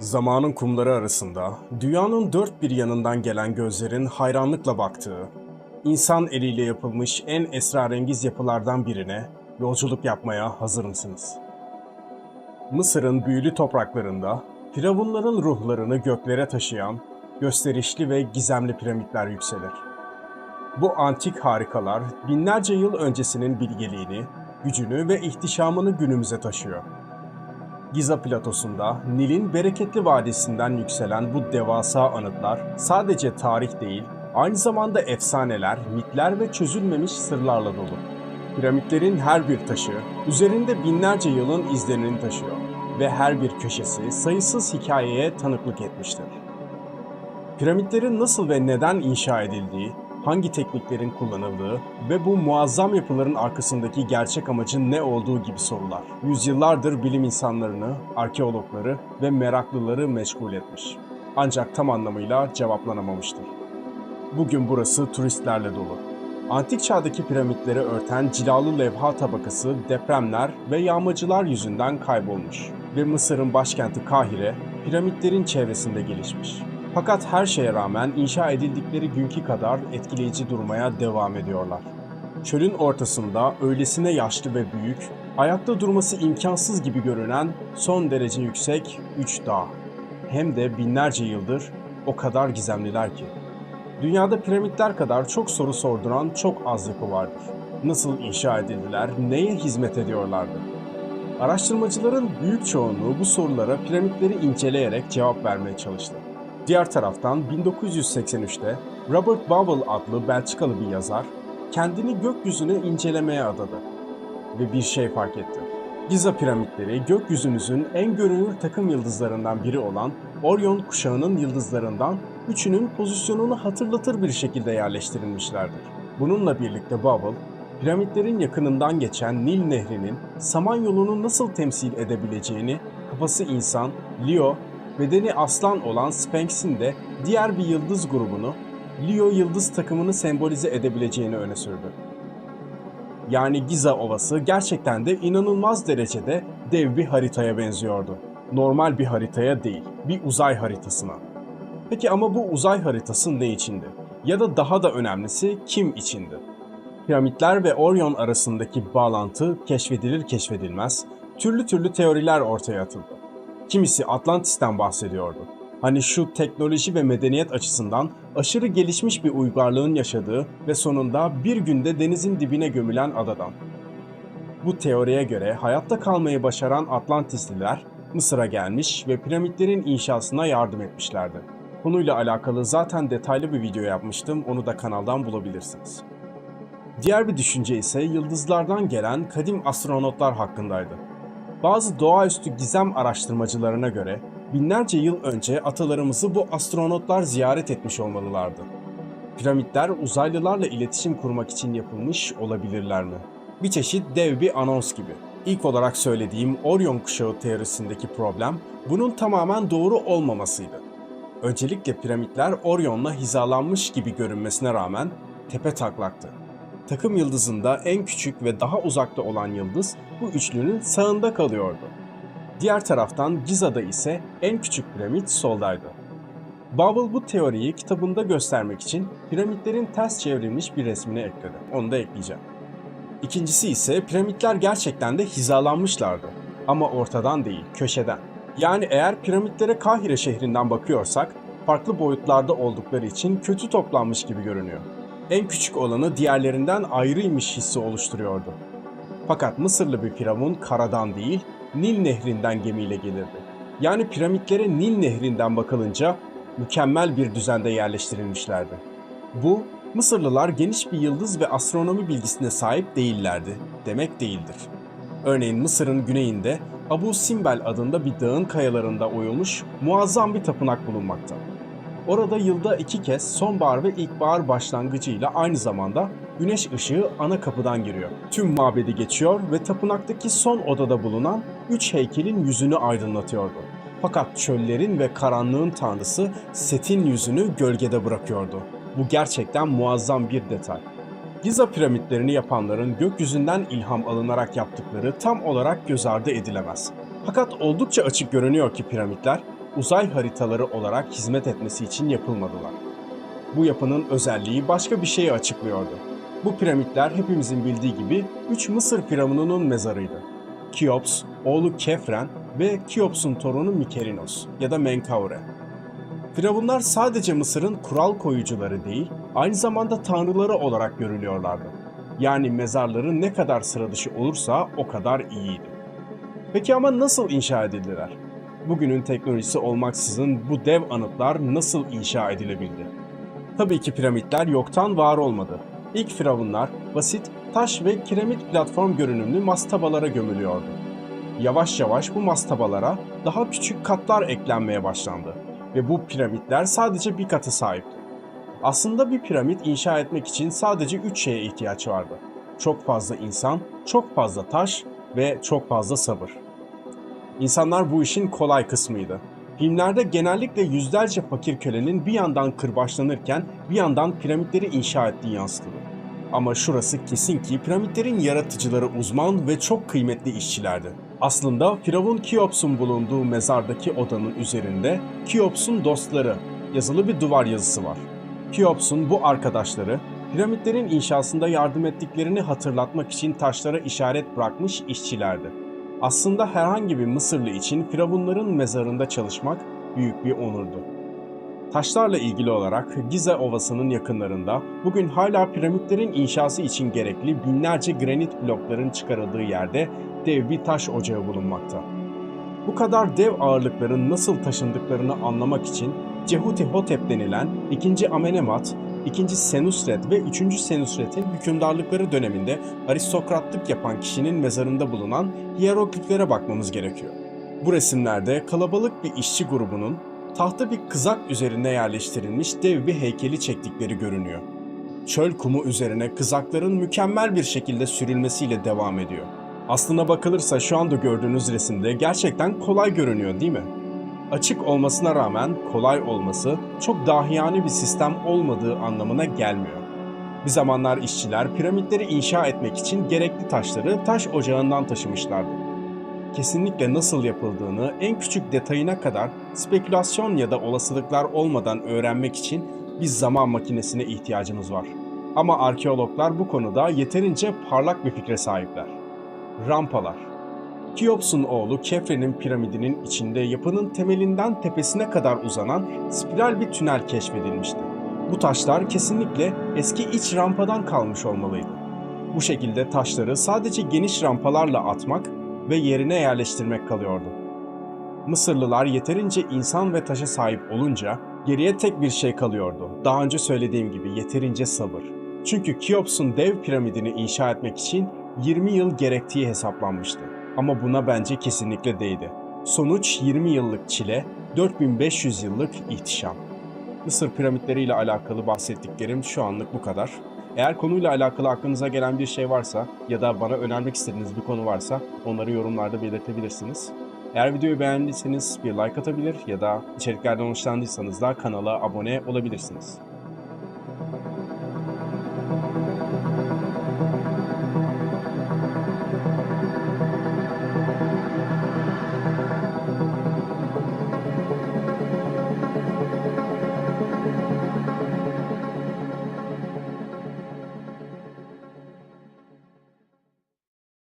Zamanın kumları arasında dünyanın dört bir yanından gelen gözlerin hayranlıkla baktığı, insan eliyle yapılmış en esrarengiz yapılardan birine yolculuk yapmaya hazır mısınız? Mısır'ın büyülü topraklarında firavunların ruhlarını göklere taşıyan gösterişli ve gizemli piramitler yükselir. Bu antik harikalar binlerce yıl öncesinin bilgeliğini, gücünü ve ihtişamını günümüze taşıyor. Giza platosunda Nil'in bereketli vadisinden yükselen bu devasa anıtlar sadece tarih değil, aynı zamanda efsaneler, mitler ve çözülmemiş sırlarla dolu. Piramitlerin her bir taşı üzerinde binlerce yılın izlerini taşıyor ve her bir köşesi sayısız hikayeye tanıklık etmiştir. Piramitlerin nasıl ve neden inşa edildiği, hangi tekniklerin kullanıldığı ve bu muazzam yapıların arkasındaki gerçek amacın ne olduğu gibi sorular. Yüzyıllardır bilim insanlarını, arkeologları ve meraklıları meşgul etmiş. Ancak tam anlamıyla cevaplanamamıştır. Bugün burası turistlerle dolu. Antik çağdaki piramitleri örten cilalı levha tabakası depremler ve yağmacılar yüzünden kaybolmuş ve Mısır'ın başkenti Kahire piramitlerin çevresinde gelişmiş. Fakat her şeye rağmen inşa edildikleri günkü kadar etkileyici durmaya devam ediyorlar. Çölün ortasında öylesine yaşlı ve büyük, ayakta durması imkansız gibi görünen son derece yüksek üç dağ. Hem de binlerce yıldır o kadar gizemliler ki. Dünyada piramitler kadar çok soru sorduran çok az yapı vardır. Nasıl inşa edildiler, neye hizmet ediyorlardı? Araştırmacıların büyük çoğunluğu bu sorulara piramitleri inceleyerek cevap vermeye çalıştı. Diğer taraftan 1983'te Robert Bowell adlı Belçikalı bir yazar kendini gökyüzünü incelemeye adadı ve bir şey fark etti. Giza piramitleri gökyüzümüzün en görünür takım yıldızlarından biri olan Orion kuşağının yıldızlarından üçünün pozisyonunu hatırlatır bir şekilde yerleştirilmişlerdir. Bununla birlikte Bowell, piramitlerin yakınından geçen Nil Nehri'nin Samanyolu'nu nasıl temsil edebileceğini kafası insan, Leo, bedeni aslan olan Sphinx'in de diğer bir yıldız grubunu, Leo yıldız takımını sembolize edebileceğini öne sürdü. Yani Giza Ovası gerçekten de inanılmaz derecede dev bir haritaya benziyordu. Normal bir haritaya değil, bir uzay haritasına. Peki ama bu uzay haritası ne içindi? Ya da daha da önemlisi kim içindi? Piramitler ve Orion arasındaki bağlantı keşfedilir keşfedilmez türlü türlü teoriler ortaya atıldı. Kimisi Atlantis'ten bahsediyordu. Hani şu teknoloji ve medeniyet açısından aşırı gelişmiş bir uygarlığın yaşadığı ve sonunda bir günde denizin dibine gömülen adadan. Bu teoriye göre hayatta kalmayı başaran Atlantisliler Mısır'a gelmiş ve piramitlerin inşasına yardım etmişlerdi. Konuyla alakalı zaten detaylı bir video yapmıştım, onu da kanaldan bulabilirsiniz. Diğer bir düşünce ise yıldızlardan gelen kadim astronotlar hakkındaydı. Bazı doğaüstü gizem araştırmacılarına göre binlerce yıl önce atalarımızı bu astronotlar ziyaret etmiş olmalılardı. Piramitler uzaylılarla iletişim kurmak için yapılmış olabilirler mi? Bir çeşit dev bir anons gibi. İlk olarak söylediğim Orion kuşağı teorisindeki problem bunun tamamen doğru olmamasıydı. Öncelikle piramitler Orion'la hizalanmış gibi görünmesine rağmen tepe taklaktı. Takım yıldızında en küçük ve daha uzakta olan yıldız bu üçlünün sağında kalıyordu. Diğer taraftan Giza'da ise en küçük piramit soldaydı. Bubble bu teoriyi kitabında göstermek için piramitlerin ters çevrilmiş bir resmini ekledi. Onu da ekleyeceğim. İkincisi ise piramitler gerçekten de hizalanmışlardı. Ama ortadan değil, köşeden. Yani eğer piramitlere Kahire şehrinden bakıyorsak, farklı boyutlarda oldukları için kötü toplanmış gibi görünüyor. En küçük olanı diğerlerinden ayrıymış hissi oluşturuyordu. Fakat Mısırlı bir firavun karadan değil, Nil nehrinden gemiyle gelirdi. Yani piramitlere Nil nehrinden bakılınca mükemmel bir düzende yerleştirilmişlerdi. Bu, Mısırlılar geniş bir yıldız ve astronomi bilgisine sahip değillerdi demek değildir. Örneğin Mısır'ın güneyinde Abu Simbel adında bir dağın kayalarında oyulmuş muazzam bir tapınak bulunmakta. Orada yılda iki kez sonbahar ve ilkbahar başlangıcıyla aynı zamanda güneş ışığı ana kapıdan giriyor. Tüm mabedi geçiyor ve tapınaktaki son odada bulunan üç heykelin yüzünü aydınlatıyordu. Fakat çöllerin ve karanlığın tanrısı Set'in yüzünü gölgede bırakıyordu. Bu gerçekten muazzam bir detay. Giza piramitlerini yapanların gökyüzünden ilham alınarak yaptıkları tam olarak göz ardı edilemez. Fakat oldukça açık görünüyor ki piramitler uzay haritaları olarak hizmet etmesi için yapılmadılar. Bu yapının özelliği başka bir şeyi açıklıyordu. Bu piramitler hepimizin bildiği gibi 3 Mısır firavununun mezarıydı. Keops, oğlu Kefren ve Keops'un torunu Mykerinos ya da Menkaure. Firavunlar sadece Mısır'ın kural koyucuları değil, aynı zamanda tanrıları olarak görülüyorlardı. Yani mezarları ne kadar sıra dışı olursa o kadar iyiydi. Peki ama nasıl inşa edildiler? Bugünün teknolojisi olmaksızın bu dev anıtlar nasıl inşa edilebildi? Tabii ki piramitler yoktan var olmadı. İlk firavunlar basit taş ve kiremit platform görünümlü mastabalara gömülüyordu. Yavaş yavaş bu mastabalara daha küçük katlar eklenmeye başlandı ve bu piramitler sadece bir katı sahipti. Aslında bir piramit inşa etmek için sadece üç şeye ihtiyaç vardı. Çok fazla insan, çok fazla taş ve çok fazla sabır. İnsanlar bu işin kolay kısmıydı. Filmlerde genellikle yüzlerce fakir kölenin bir yandan kırbaçlanırken bir yandan piramitleri inşa ettiği yansıtılır. Ama şurası kesin ki piramitlerin yaratıcıları uzman ve çok kıymetli işçilerdi. Aslında Firavun Keops'un bulunduğu mezardaki odanın üzerinde Keops'un dostları yazılı bir duvar yazısı var. Keops'un bu arkadaşları piramitlerin inşasında yardım ettiklerini hatırlatmak için taşlara işaret bırakmış işçilerdi. Aslında herhangi bir Mısırlı için firavunların mezarında çalışmak büyük bir onurdu. Taşlarla ilgili olarak Gize Ovası'nın yakınlarında bugün hala piramitlerin inşası için gerekli binlerce granit blokların çıkarıldığı yerde dev bir taş ocağı bulunmakta. Bu kadar dev ağırlıkların nasıl taşındıklarını anlamak için Cehutihotep denilen 2. Amenemat, 2. Senusret ve 3. Senusret'in hükümdarlıkları döneminde aristokratlık yapan kişinin mezarında bulunan hierogliflere bakmamız gerekiyor. Bu resimlerde kalabalık bir işçi grubunun tahta bir kızak üzerine yerleştirilmiş dev bir heykeli çektikleri görünüyor. Çöl kumu üzerine kızakların mükemmel bir şekilde sürülmesiyle devam ediyor. Aslına bakılırsa şu anda gördüğünüz resimde gerçekten kolay görünüyor değil mi? Açık olmasına rağmen kolay olması çok dahiyane bir sistem olmadığı anlamına gelmiyor. Bir zamanlar işçiler piramitleri inşa etmek için gerekli taşları taş ocağından taşımışlardı. Kesinlikle nasıl yapıldığını en küçük detayına kadar spekülasyon ya da olasılıklar olmadan öğrenmek için bir zaman makinesine ihtiyacımız var. Ama arkeologlar bu konuda yeterince parlak bir fikre sahipler. Rampalar Keops'un oğlu Kefren'in piramidinin içinde yapının temelinden tepesine kadar uzanan spiral bir tünel keşfedilmişti. Bu taşlar kesinlikle eski iç rampadan kalmış olmalıydı. Bu şekilde taşları sadece geniş rampalarla atmak ve yerine yerleştirmek kalıyordu. Mısırlılar yeterince insan ve taşa sahip olunca geriye tek bir şey kalıyordu. Daha önce söylediğim gibi yeterince sabır. Çünkü Keops'un dev piramidini inşa etmek için 20 yıl gerektiği hesaplanmıştı. Ama buna bence kesinlikle değdi. Sonuç 20 yıllık çile, 4500 yıllık ihtişam. Mısır piramitleriyle alakalı bahsettiklerim şu anlık bu kadar. Eğer konuyla alakalı aklınıza gelen bir şey varsa ya da bana önermek istediğiniz bir konu varsa onları yorumlarda belirtebilirsiniz. Eğer videoyu beğendiyseniz bir like atabilir ya da içeriklerden hoşlandıysanız da kanala abone olabilirsiniz.